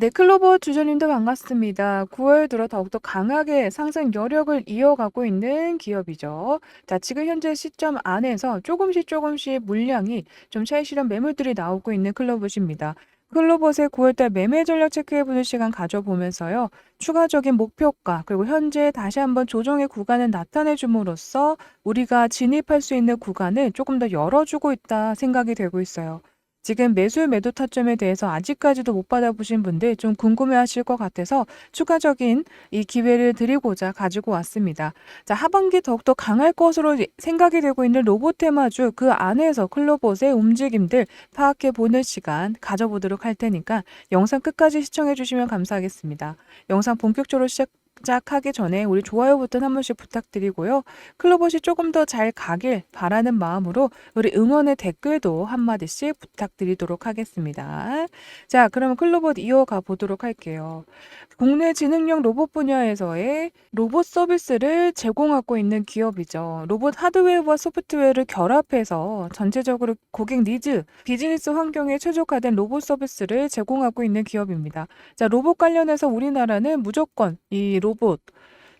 네, 클로버 주주님도 반갑습니다. 9월 들어 더욱더 강하게 상승 여력을 이어가고 있는 기업이죠. 자, 지금 현재 시점 안에서 조금씩 조금씩 물량이 좀 차익 실현 매물들이 나오고 있는 클로버십니다. 클로버의 9월달 매매 전략 체크해보는 시간 가져보면서요. 추가적인 목표가 그리고 현재 다시 한번 조정의 구간을 나타내줌으로써 우리가 진입할 수 있는 구간을 조금 더 열어주고 있다 생각이 되고 있어요. 지금 매수 매도 타점에 대해서 아직까지도 못 받아보신 분들 좀 궁금해하실 것 같아서 추가적인 이 기회를 드리고자 가지고 왔습니다. 자, 하반기 더욱더 강할 것으로 생각이 되고 있는 로봇 테마주 그 안에서 클로봇의 움직임들 파악해 보는 시간 가져보도록 할 테니까 영상 끝까지 시청해 주시면 감사하겠습니다. 영상 본격적으로 시작 시작하기 전에 우리 좋아요 버튼 한 번씩 부탁드리고요. 클로봇이 조금 더 잘 가길 바라는 마음으로 우리 응원의 댓글도 한마디씩 부탁드리도록 하겠습니다. 자, 그러면 클로봇 이어가 보도록 할게요. 국내 지능형 로봇 분야에서의 로봇 서비스를 제공하고 있는 기업이죠. 로봇 하드웨어와 소프트웨어를 결합해서 전체적으로 고객 니즈, 비즈니스 환경에 최적화된 로봇 서비스를 제공하고 있는 기업입니다. 자, 로봇 관련해서 우리나라는 무조건 이 로봇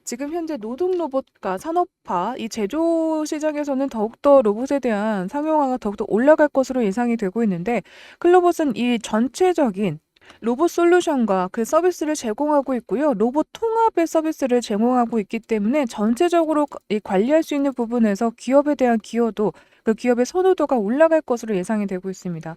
지금 현재 노동 로봇과 산업화, 이 제조 시장에서는 더욱더 로봇에 대한 상용화가 더욱더 올라갈 것으로 예상이 되고 있는데 클로봇은 이 전체적인 로봇 솔루션과 그 서비스를 제공하고 있고요. 로봇 통합의 서비스를 제공하고 있기 때문에 전체적으로 이 관리할 수 있는 부분에서 기업에 대한 기여도 그 기업의 선호도가 올라갈 것으로 예상이 되고 있습니다.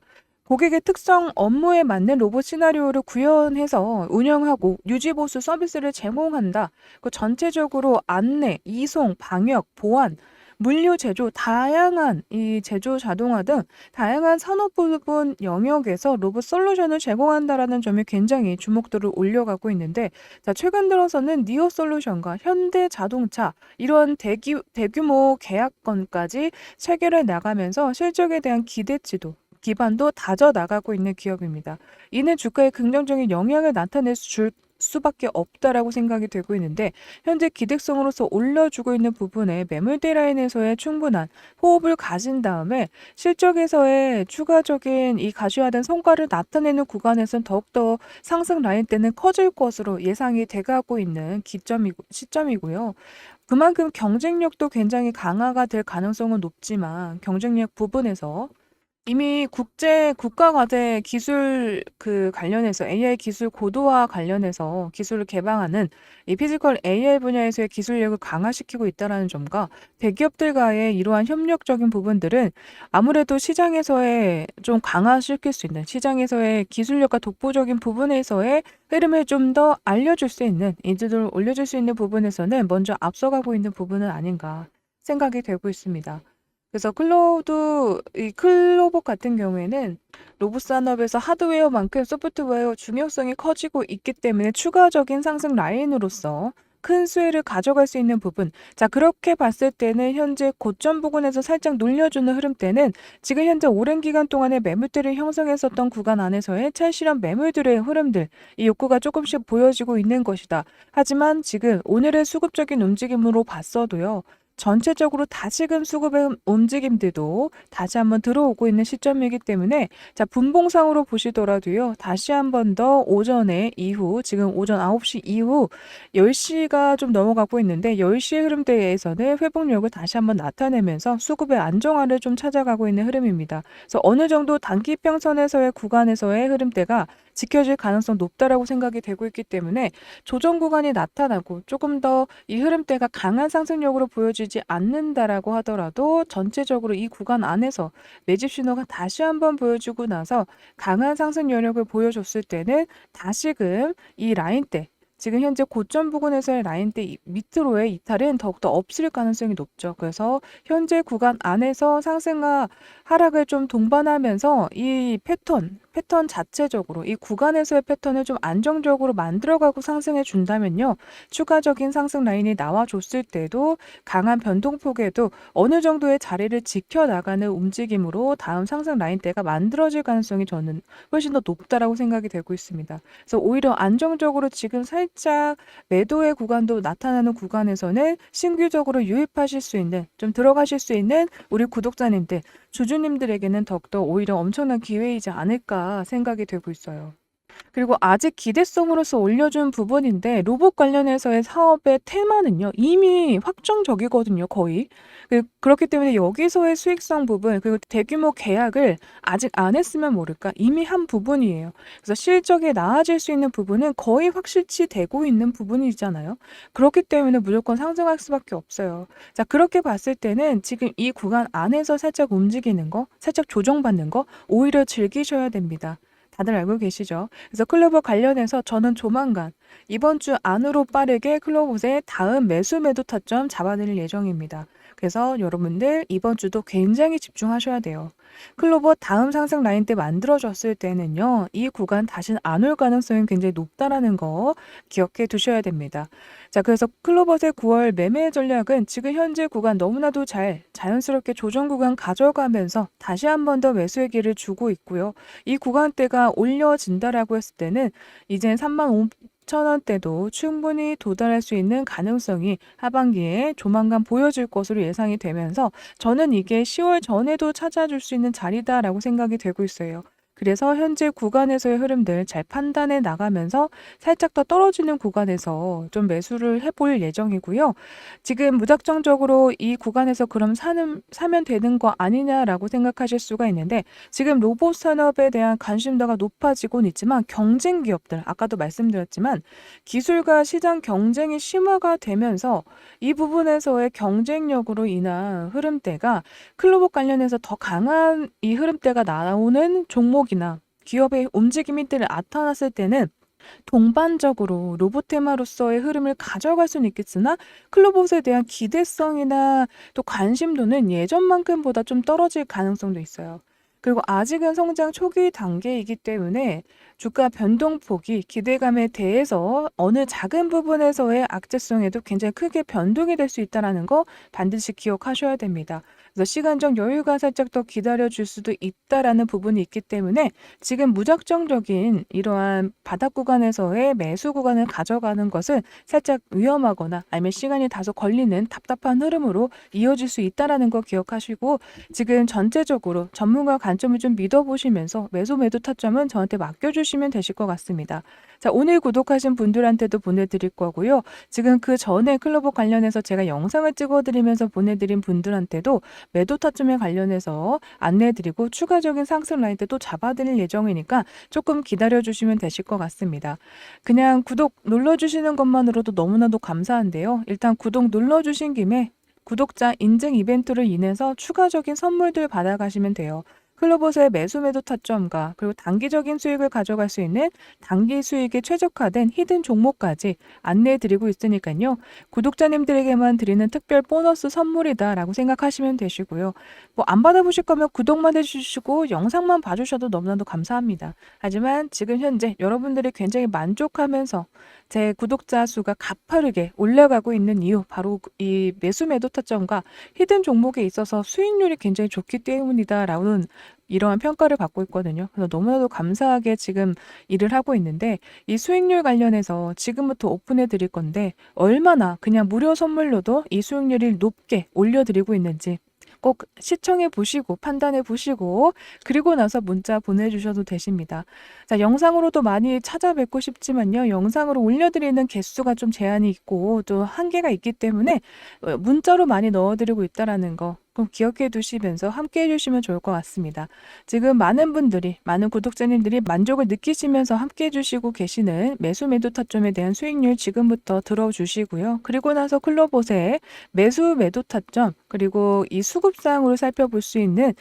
고객의 특성 업무에 맞는 로봇 시나리오를 구현해서 운영하고 유지보수 서비스를 제공한다. 그 전체적으로 안내, 이송, 방역, 보안, 물류 제조, 다양한 이 제조 자동화 등 다양한 산업 부분 영역에서 로봇 솔루션을 제공한다라는 점이 굉장히 주목도를 올려가고 있는데 자, 최근 들어서는 니오 솔루션과 현대 자동차 이런 대기, 대규모 계약건까지 체결해 나가면서 실적에 대한 기대치도 기반도 다져 나가고 있는 기업입니다. 이는 주가에 긍정적인 영향을 나타낼 줄 수밖에 없다라고 생각이 되고 있는데 현재 기대성으로서 올려주고 있는 부분에 매물대 라인에서의 충분한 호흡을 가진 다음에 실적에서의 추가적인 이 가시화된 성과를 나타내는 구간에서는 더욱더 상승 라인 때는 커질 것으로 예상이 돼가고 있는 기점이고 시점이고요. 그만큼 경쟁력도 굉장히 강화가 될 가능성은 높지만 경쟁력 부분에서 이미 국제 국가 과제 기술 그 관련해서 AI 기술 고도화 관련해서 기술을 개방하는 이 피지컬 AI 분야에서의 기술력을 강화시키고 있다라는 점과 대기업들과의 이러한 협력적인 부분들은 아무래도 시장에서의 좀 강화시킬 수 있는 시장에서의 기술력과 독보적인 부분에서의 흐름을 좀 더 알려줄 수 있는 인지도를 올려줄 수 있는 부분에서는 먼저 앞서가고 있는 부분은 아닌가 생각이 되고 있습니다. 그래서 클로우도 이 클로봇 같은 경우에는 로봇 산업에서 하드웨어만큼 소프트웨어 중요성이 커지고 있기 때문에 추가적인 상승 라인으로서 큰 수혜를 가져갈 수 있는 부분. 자, 그렇게 봤을 때는 현재 고점 부근에서 살짝 눌려주는 흐름 때는 지금 현재 오랜 기간 동안에 매물대를 형성했었던 구간 안에서의 찰실한 매물들의 흐름들, 이 욕구가 조금씩 보여지고 있는 것이다. 하지만 지금 오늘의 수급적인 움직임으로 봤어도요. 전체적으로 다시금 수급의 움직임들도 다시 한번 들어오고 있는 시점이기 때문에 자 분봉상으로 보시더라도요. 다시 한번 더 오전에 이후 지금 오전 9시 이후 10시가 좀 넘어가고 있는데 10시의 흐름대에서는 회복력을 다시 한번 나타내면서 수급의 안정화를 좀 찾아가고 있는 흐름입니다. 그래서 어느 정도 단기 평선에서의 구간에서의 흐름대가 지켜질 가능성 높다라고 생각이 되고 있기 때문에 조정 구간이 나타나고 조금 더 이 흐름대가 강한 상승력으로 보여지지 않는다라고 하더라도 전체적으로 이 구간 안에서 매집 신호가 다시 한번 보여주고 나서 강한 상승 여력을 보여줬을 때는 다시금 이 라인대 지금 현재 고점 부근에서의 라인대 밑으로의 이탈은 더욱더 없을 가능성이 높죠. 그래서 현재 구간 안에서 상승과 하락을 좀 동반하면서 이 패턴, 패턴 자체적으로 이 구간에서의 패턴을 좀 안정적으로 만들어가고 상승해 준다면요. 추가적인 상승 라인이 나와줬을 때도 강한 변동폭에도 어느 정도의 자리를 지켜나가는 움직임으로 다음 상승 라인대가 만들어질 가능성이 저는 훨씬 더 높다라고 생각이 되고 있습니다. 그래서 오히려 안정적으로 지금 살짝 매도의 구간도 나타나는 구간에서는 신규적으로 유입하실 수 있는 좀 들어가실 수 있는 우리 구독자님들 주주님들에게는 더욱더 오히려 엄청난 기회이지 않을까 생각이 되고 있어요. 그리고 아직 기대성으로서 올려준 부분인데 로봇 관련해서의 사업의 테마는요. 이미 확정적이거든요, 거의. 그 그렇기 때문에 여기서의 수익성 부분 그리고 대규모 계약을 아직 안 했으면 모를까 이미 한 부분이에요. 그래서 실적이 나아질 수 있는 부분은 거의 확실치 되고 있는 부분이잖아요. 그렇기 때문에 무조건 상승할 수밖에 없어요. 자, 그렇게 봤을 때는 지금 이 구간 안에서 살짝 움직이는 거, 살짝 조정받는 거 오히려 즐기셔야 됩니다. 다들 알고 계시죠? 그래서 클로버 관련해서 저는 조만간 이번 주 안으로 빠르게 클로봇의 다음 매수 매도 타점 잡아드릴 예정입니다. 그래서 여러분들 이번 주도 굉장히 집중하셔야 돼요. 클로버 다음 상승 라인 때 만들어졌을 때는요, 이 구간 다시는 안올 가능성이 굉장히 높다라는 거 기억해 두셔야 됩니다. 자, 그래서 클로버의 9월 매매 전략은 지금 현재 구간 너무나도 잘 자연스럽게 조정 구간 가져가면서 다시 한 번 더 매수의 기를 주고 있고요. 이 구간대가 올려진다라고 했을 때는 이제 3만 5천 원대도 충분히 도달할 수 있는 가능성이 하반기에 조만간 보여질 것으로 예상이 되면서 저는 이게 10월 전에도 찾아줄 수 있는 자리다라고 생각이 되고 있어요. 그래서 현재 구간에서의 흐름들 잘 판단해 나가면서 살짝 더 떨어지는 구간에서 좀 매수를 해볼 예정이고요. 지금 무작정적으로 이 구간에서 그럼 사는, 사면 되는 거 아니냐라고 생각하실 수가 있는데 지금 로봇 산업에 대한 관심도가 높아지고는 있지만 경쟁 기업들, 아까도 말씀드렸지만 기술과 시장 경쟁이 심화가 되면서 이 부분에서의 경쟁력으로 인한 흐름대가 클로봇 관련해서 더 강한 이 흐름대가 나오는 종목 이나 기업의 움직임이 나타났을 때는 동반적으로 로봇 테마로서의 흐름을 가져갈 수는 있겠으나 클로봇에 대한 기대성이나 또 관심도는 예전만큼보다 좀 떨어질 가능성도 있어요. 그리고 아직은 성장 초기 단계이기 때문에 주가 변동폭이 기대감에 대해서 어느 작은 부분에서의 악재성에도 굉장히 크게 변동이 될 수 있다는 거 반드시 기억하셔야 됩니다. 그래서 시간적 여유가 살짝 더 기다려줄 수도 있다라는 부분이 있기 때문에 지금 무작정적인 이러한 바닥 구간에서의 매수 구간을 가져가는 것은 살짝 위험하거나 아니면 시간이 다소 걸리는 답답한 흐름으로 이어질 수 있다라는 거 기억하시고 지금 전체적으로 전문가 관점을 좀 믿어보시면서 매수 매도 타점은 저한테 맡겨주시 면 되실 것 같습니다. 자, 오늘 구독하신 분들한테도 보내드릴 거고요. 지금 그 전에 클로버 관련해서 제가 영상을 찍어드리면서 보내드린 분들한테도 매도 타점에 관련해서 안내해드리고 추가적인 상승 라인 때또 잡아드릴 예정이니까 조금 기다려주시면 되실 것 같습니다. 그냥 구독 눌러주시는 것만으로도 너무나도 감사한데요. 일단 구독 눌러주신 김에 구독자 인증 이벤트를 인해서 추가적인 선물들 받아가시면 돼요. 클로봇의 매수 매도 타점과 그리고 단기적인 수익을 가져갈 수 있는 단기 수익에 최적화된 히든 종목까지 안내해 드리고 있으니까요. 구독자님들에게만 드리는 특별 보너스 선물이다라고 생각하시면 되시고요. 뭐 안 받아보실 거면 구독만 해주시고 영상만 봐주셔도 너무나도 감사합니다. 하지만 지금 현재 여러분들이 굉장히 만족하면서 제 구독자 수가 가파르게 올라가고 있는 이유 바로 이 매수 매도 타점과 히든 종목에 있어서 수익률이 굉장히 좋기 때문이다라는 이러한 평가를 받고 있거든요. 그래서 너무나도 감사하게 지금 일을 하고 있는데 이 수익률 관련해서 지금부터 오픈해 드릴 건데 얼마나 그냥 무료 선물로도 이 수익률을 높게 올려드리고 있는지 꼭 시청해 보시고 판단해 보시고 그리고 나서 문자 보내주셔도 되십니다. 자 영상으로도 많이 찾아뵙고 싶지만요. 영상으로 올려드리는 개수가 좀 제한이 있고 또 한계가 있기 때문에 어, 문자로 많이 넣어드리고 있다라는 거꼭 기억해 두시면서 함께 해주시면 좋을 것 같습니다. 지금 많은 분들이, 많은 구독자님들이 만족을 느끼시면서 함께 해주시고 계시는 매수 매도 타점에 대한 수익률 지금부터 들어주시고요. 그리고 나서 클로봇의 매수 매도 타점, 그리고 이 수급상으로 살펴볼 수 있는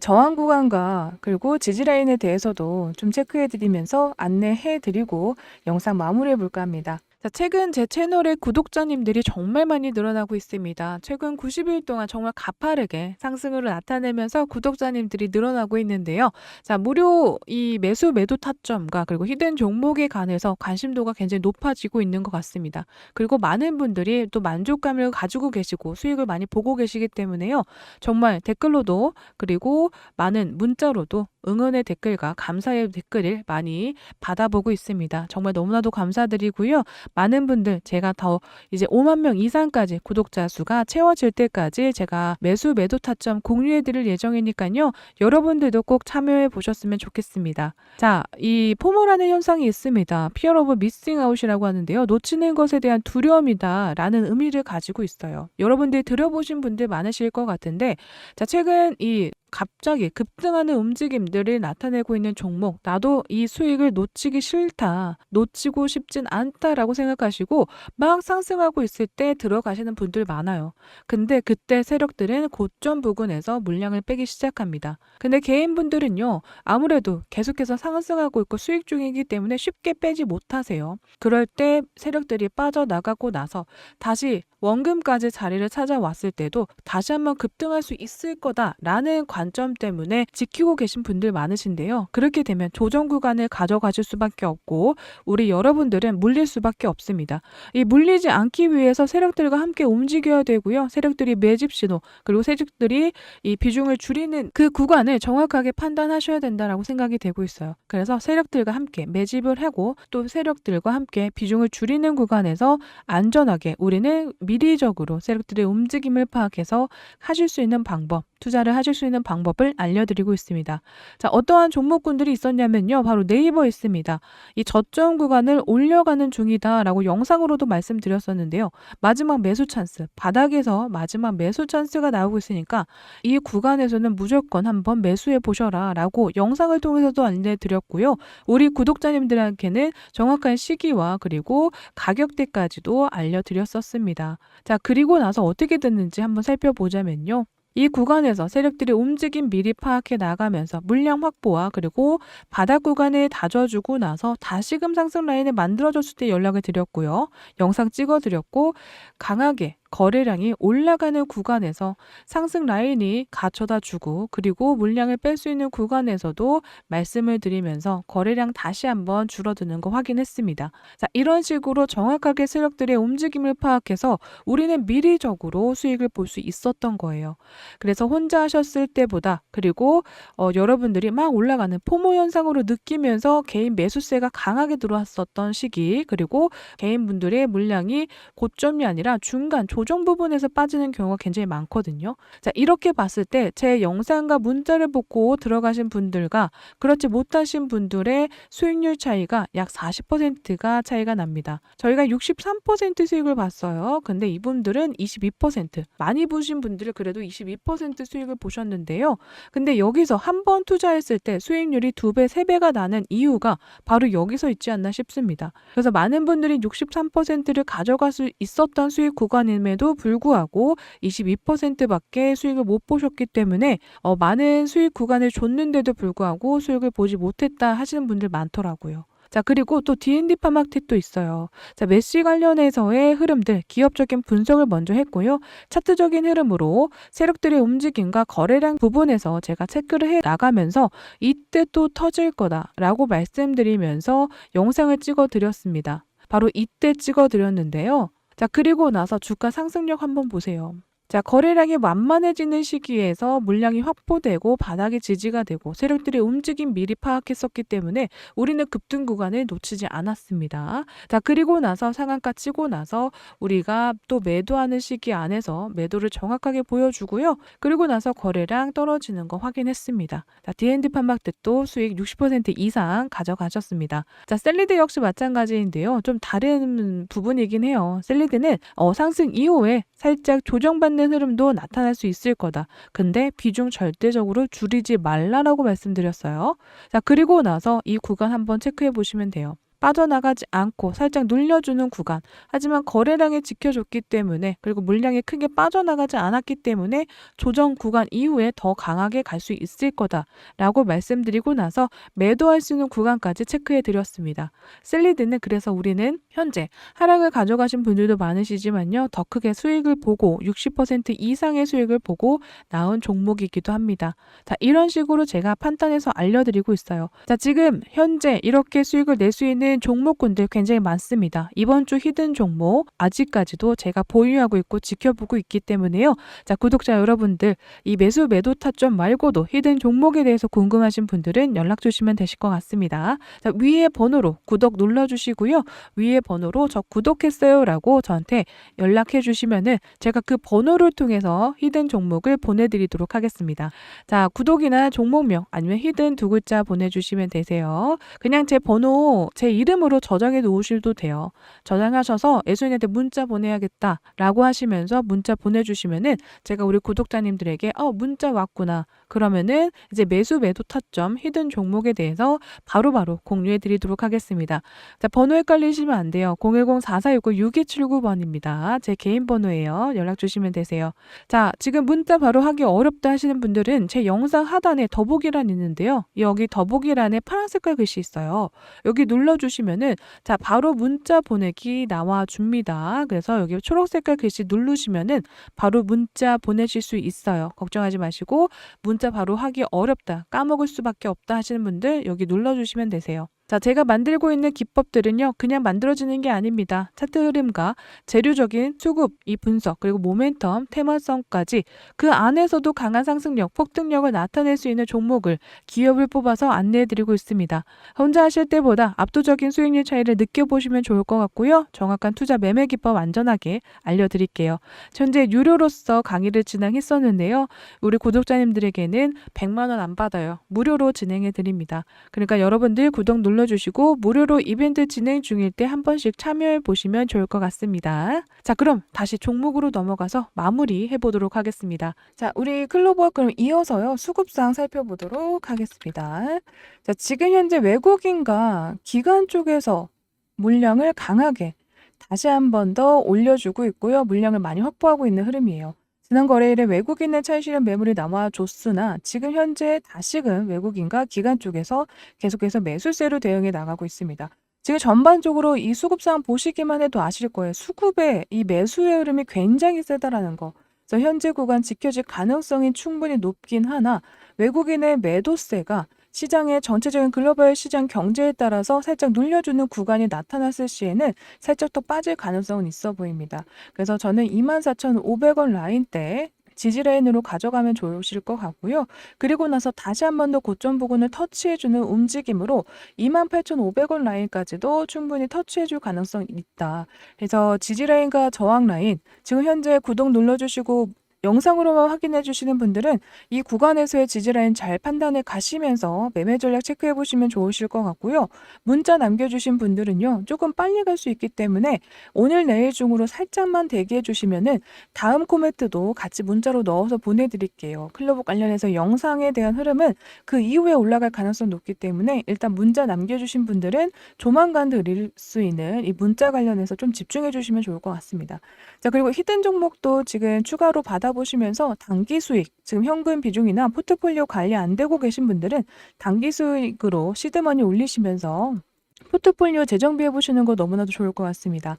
저항 구간과 그리고 지지라인에 대해서도 좀 체크해 드리면서 안내해 드리고 영상 마무리해 볼까 합니다. 자, 최근 제 채널의 구독자님들이 정말 많이 늘어나고 있습니다. 최근 90일 동안 정말 가파르게 상승을 나타내면서 구독자님들이 늘어나고 있는데요. 자, 무료 이 매수 매도 타점과 그리고 히든 종목에 관해서 관심도가 굉장히 높아지고 있는 것 같습니다. 그리고 많은 분들이 또 만족감을 가지고 계시고 수익을 많이 보고 계시기 때문에요. 정말 댓글로도 그리고 많은 문자로도 응원의 댓글과 감사의 댓글을 많이 받아보고 있습니다. 정말 너무나도 감사드리고요. 많은 분들 제가 더 이제 5만 명 이상까지 구독자 수가 채워질 때까지 제가 매수 매도 타점 공유해 드릴 예정이니까요. 여러분들도 꼭 참여해 보셨으면 좋겠습니다. 자, 이 포모라는 현상이 있습니다. Fear of Missing Out이라고 하는데요. 놓치는 것에 대한 두려움이다 라는 의미를 가지고 있어요. 여러분들 들어보신 분들 많으실 것 같은데 자, 최근 이 갑자기 급등하는 움직임들을 나타내고 있는 종목, 나도 이 수익을 놓치기 싫다, 놓치고 싶진 않다라고 생각하시고 막 상승하고 있을 때 들어가시는 분들 많아요. 근데 그때 세력들은 고점 부근에서 물량을 빼기 시작합니다. 근데 개인분들은요, 아무래도 계속해서 상승하고 있고 수익 중이기 때문에 쉽게 빼지 못하세요. 그럴 때 세력들이 빠져나가고 나서 다시 원금까지 자리를 찾아왔을 때도 다시 한번 급등할 수 있을 거다라는 관점 때문에 지키고 계신 분들 많으신데요. 그렇게 되면 조정 구간을 가져가실 수밖에 없고 우리 여러분들은 물릴 수밖에 없습니다. 이 물리지 않기 위해서 세력들과 함께 움직여야 되고요. 세력들이 매집 신호 그리고 세력들이 이 비중을 줄이는 그 구간을 정확하게 판단하셔야 된다라고 생각이 되고 있어요. 그래서 세력들과 함께 매집을 하고 또 세력들과 함께 비중을 줄이는 구간에서 안전하게 우리는 미리적으로 세력들의 움직임을 파악해서 하실 수 있는 방법, 투자를 하실 수 있는 방법 을 알려드리고 있습니다. 자, 어떠한 종목군들이 있었냐면요. 바로 네이버 있습니다. 이 저점 구간을 올려가는 중이다라고 영상으로도 말씀드렸었는데요. 마지막 매수 찬스, 바닥에서 마지막 매수 찬스가 나오고 있으니까 이 구간에서는 무조건 한번 매수해 보셔라 라고 영상을 통해서도 알려드렸고요. 우리 구독자님들에게는 정확한 시기와 그리고 가격대까지도 알려드렸었습니다. 자, 그리고 나서 어떻게 됐는지 한번 살펴보자면요. 이 구간에서 세력들의 움직임 미리 파악해 나가면서 물량 확보와 그리고 바닥 구간을 다져주고 나서 다시금 상승 라인을 만들어줬을 때 연락을 드렸고요. 영상 찍어드렸고 강하게 거래량이 올라가는 구간에서 상승 라인이 갖춰다 주고 그리고 물량을 뺄 수 있는 구간에서도 말씀을 드리면서 거래량 다시 한번 줄어드는 거 확인했습니다. 자, 이런 식으로 정확하게 세력들의 움직임을 파악해서 우리는 미리적으로 수익을 볼 수 있었던 거예요. 그래서 혼자 하셨을 때보다 그리고 어, 여러분들이 막 올라가는 포모 현상으로 느끼면서 개인 매수세가 강하게 들어왔었던 시기 그리고 개인분들의 물량이 고점이 아니라 중간 조정 부분에서 빠지는 경우가 굉장히 많거든요. 자, 이렇게 봤을 때 제 영상과 문자를 보고 들어가신 분들과 그렇지 못하신 분들의 수익률 차이가 약 40%가 차이가 납니다. 저희가 63% 수익을 봤어요. 근데 이분들은 22% 많이 보신 분들은 그래도 22% 수익을 보셨는데요. 근데 여기서 한 번 투자했을 때 수익률이 두 배, 세 배가 나는 이유가 바로 여기서 있지 않나 싶습니다. 그래서 많은 분들이 63%를 가져갈 수 있었던 수익 구간 임에도 불구하고 22%밖에 수익을 못 보셨기 때문에 어, 많은 수익 구간을 줬는데도 불구하고 수익을 보지 못했다 하시는 분들 많더라고요. 자, 그리고 또 D&D 파마켓도 있어요. 자, 메시 관련해서의 흐름들, 기업적인 분석을 먼저 했고요. 차트적인 흐름으로 세력들의 움직임과 거래량 부분에서 제가 체크를 해 나가면서 이때 또 터질 거다라고 말씀드리면서 영상을 찍어 드렸습니다. 바로 이때 찍어 드렸는데요. 자, 그리고 나서 주가 상승력 한번 보세요. 자, 거래량이 완만해지는 시기에서 물량이 확보되고 바닥이 지지가 되고 세력들의 움직임 미리 파악했었기 때문에 우리는 급등 구간을 놓치지 않았습니다. 자, 그리고 나서 상한가 치고 나서 우리가 또 매도하는 시기 안에서 매도를 정확하게 보여주고요. 그리고 나서 거래량 떨어지는 거 확인했습니다. 자, D&D 판박듯도 수익 60% 이상 가져가셨습니다. 자, 셀리드 역시 마찬가지인데요. 좀 다른 부분이긴 해요. 셀리드는 어, 상승 이후에 살짝 조정받는 흐름도 나타날 수 있을 거다. 근데 비중 절대적으로 줄이지 말라라고 말씀드렸어요. 자, 그리고 나서 이 구간 한번 체크해 보시면 돼요. 빠져나가지 않고 살짝 눌려주는 구간. 하지만 거래량이 지켜줬기 때문에 그리고 물량이 크게 빠져나가지 않았기 때문에 조정 구간 이후에 더 강하게 갈 수 있을 거다라고 말씀드리고 나서 매도할 수 있는 구간까지 체크해 드렸습니다. 셀리드는 그래서 우리는 현재 하락을 가져가신 분들도 많으시지만요. 더 크게 수익을 보고 60% 이상의 수익을 보고 나온 종목이기도 합니다. 자, 이런 식으로 제가 판단해서 알려드리고 있어요. 자, 지금 현재 이렇게 수익을 낼 수 있는 있는 종목군들 굉장히 많습니다. 이번 주 히든 종목 아직까지도 제가 보유하고 있고 지켜보고 있기 때문에요. 자, 구독자 여러분들 이 매수 매도 타점 말고도 히든 종목에 대해서 궁금하신 분들은 연락 주시면 되실 것 같습니다. 자, 위에 번호로 구독 눌러 주시고요. 위에 번호로 저 구독했어요라고 저한테 연락해 주시면은 제가 그 번호를 통해서 히든 종목을 보내 드리도록 하겠습니다. 자, 구독이나 종목명 아니면 히든 두 글자 보내 주시면 되세요. 그냥 제 번호, 제 이름 으로 저장해 놓으셔도 돼요. 저장하셔서 애순이한테 문자 보내야겠다 라고 하시면서 문자 보내주시면은 제가 우리 구독자님들에게 어, 문자 왔구나. 그러면은 이제 매수 매도 타점, 히든 종목에 대해서 바로 바로 공유해 드리도록 하겠습니다. 자, 번호 헷갈리시면 안 돼요. 010-4469-6279번입니다. 제 개인 번호예요. 연락 주시면 되세요. 자, 지금 문자 바로 하기 어렵다 하시는 분들은 제 영상 하단에 더보기란 있는데요. 여기 더보기란에 파란 색깔 글씨 있어요. 여기 눌러주시면 은 자, 바로 문자 보내기 나와 줍니다. 그래서 여기 초록 색깔 글씨 누르시면은 바로 문자 보내실 수 있어요. 걱정하지 마시고 문자 바로 하기 어렵다, 까먹을 수밖에 없다 하시는 분들 여기 눌러주시면 되세요. 자, 제가 만들고 있는 기법들은요, 그냥 만들어지는 게 아닙니다. 차트 흐름과 재료적인 수급, 이 분석, 그리고 모멘텀, 테마성까지 그 안에서도 강한 상승력, 폭등력을 나타낼 수 있는 종목을, 기업을 뽑아서 안내해 드리고 있습니다. 혼자 하실 때보다 압도적인 수익률 차이를 느껴보시면 좋을 것 같고요. 정확한 투자 매매 기법 안전하게 알려드릴게요. 현재 유료로서 강의를 진행했었는데요. 우리 구독자님들에게는 100만원 안 받아요. 무료로 진행해 드립니다. 그러니까 여러분들 구독 눌러 주시고 무료로 이벤트 진행 중일 때 한 번씩 참여해 보시면 좋을 것 같습니다. 자, 그럼 다시 종목으로 넘어가서 마무리 해보도록 하겠습니다. 자, 우리 클로버 그럼 이어서요 수급상 살펴보도록 하겠습니다. 자, 지금 현재 외국인과 기관 쪽에서 물량을 강하게 다시 한 번 더 올려주고 있고요. 물량을 많이 확보하고 있는 흐름이에요. 지난 거래일에 외국인의 차익 실현 매물이 나와 줬으나 지금 현재 다시금 외국인과 기관 쪽에서 계속해서 매수세로 대응해 나가고 있습니다. 지금 전반적으로 이 수급상 보시기만 해도 아실 거예요. 수급의 이 매수의 흐름이 굉장히 세다라는 거. 그래서 현재 구간 지켜질 가능성이 충분히 높긴 하나 외국인의 매도세가 시장의 전체적인 글로벌 시장 경제에 따라서 살짝 눌려주는 구간이 나타났을 시에는 살짝 더 빠질 가능성은 있어 보입니다. 그래서 저는 24,500원 라인대 지지라인으로 가져가면 좋으실 것 같고요. 그리고 나서 다시 한 번 더 고점 부근을 터치해주는 움직임으로 28,500원 라인까지도 충분히 터치해줄 가능성이 있다. 그래서 지지라인과 저항 라인, 지금 현재 구독 눌러주시고 영상으로만 확인해 주시는 분들은 이 구간에서의 지지라인 잘 판단해 가시면서 매매 전략 체크해 보시면 좋으실 것 같고요. 문자 남겨주신 분들은요, 조금 빨리 갈 수 있기 때문에 오늘 내일 중으로 살짝만 대기해 주시면은 다음 코멘트도 같이 문자로 넣어서 보내드릴게요. 클로브 관련해서 영상에 대한 흐름은 그 이후에 올라갈 가능성이 높기 때문에 일단 문자 남겨주신 분들은 조만간 드릴 수 있는 이 문자 관련해서 좀 집중해 주시면 좋을 것 같습니다. 자, 그리고 히든 종목도 지금 추가로 받아 보시면서 단기 수익, 지금 현금 비중이나 포트폴리오 관리 안 되고 계신 분들은 단기 수익으로 시드머니 올리시면서 포트폴리오 재정비해 보시는 거 너무나도 좋을 것 같습니다.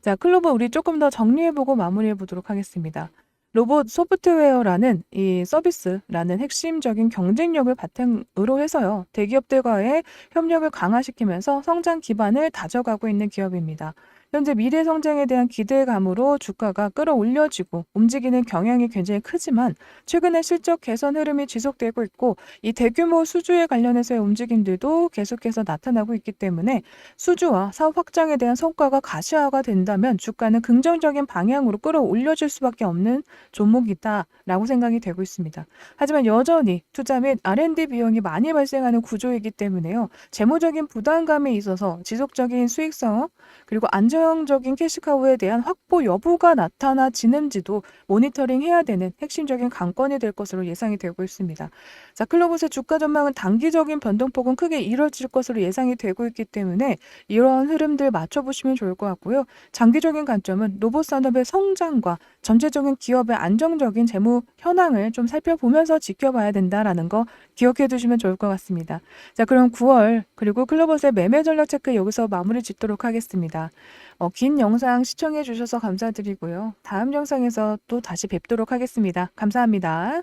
자, 클로버 우리 조금 더 정리해 보고 마무리해 보도록 하겠습니다. 로봇 소프트웨어라는 이 서비스라는 핵심적인 경쟁력을 바탕으로 해서요. 대기업들과의 협력을 강화시키면서 성장 기반을 다져가고 있는 기업입니다. 현재 미래 성장에 대한 기대감으로 주가가 끌어올려지고 움직이는 경향이 굉장히 크지만 최근에 실적 개선 흐름이 지속되고 있고 이 대규모 수주에 관련해서의 움직임들도 계속해서 나타나고 있기 때문에 수주와 사업 확장에 대한 성과가 가시화가 된다면 주가는 긍정적인 방향으로 끌어올려질 수밖에 없는 종목이다라고 생각이 되고 있습니다. 하지만 여전히 투자 및 R&D 비용이 많이 발생하는 구조이기 때문에요. 재무적인 부담감에 있어서 지속적인 수익성 그리고 안 정적인 캐시카우에 대한 확보 여부가 나타나지는지도 모니터링 해야 되는 핵심적인 관건이 될 것으로 예상이 되고 있습니다. 자, 클로봇의 주가 전망은 단기적인 변동폭은 크게 이뤄질 것으로 예상이 되고 있기 때문에 이런 흐름들 맞춰보시면 좋을 것 같고요. 장기적인 관점은 로봇 산업의 성장과 전체적인 기업의 안정적인 재무 현황을 좀 살펴보면서 지켜봐야 된다라는 거 기억해 두시면 좋을 것 같습니다. 자, 그럼 9월 그리고 클로봇의 매매 전략 체크 여기서 마무리 짓도록 하겠습니다. 어, 긴 영상 시청해 주셔서 감사드리고요. 다음 영상에서 또 다시 뵙도록 하겠습니다. 감사합니다.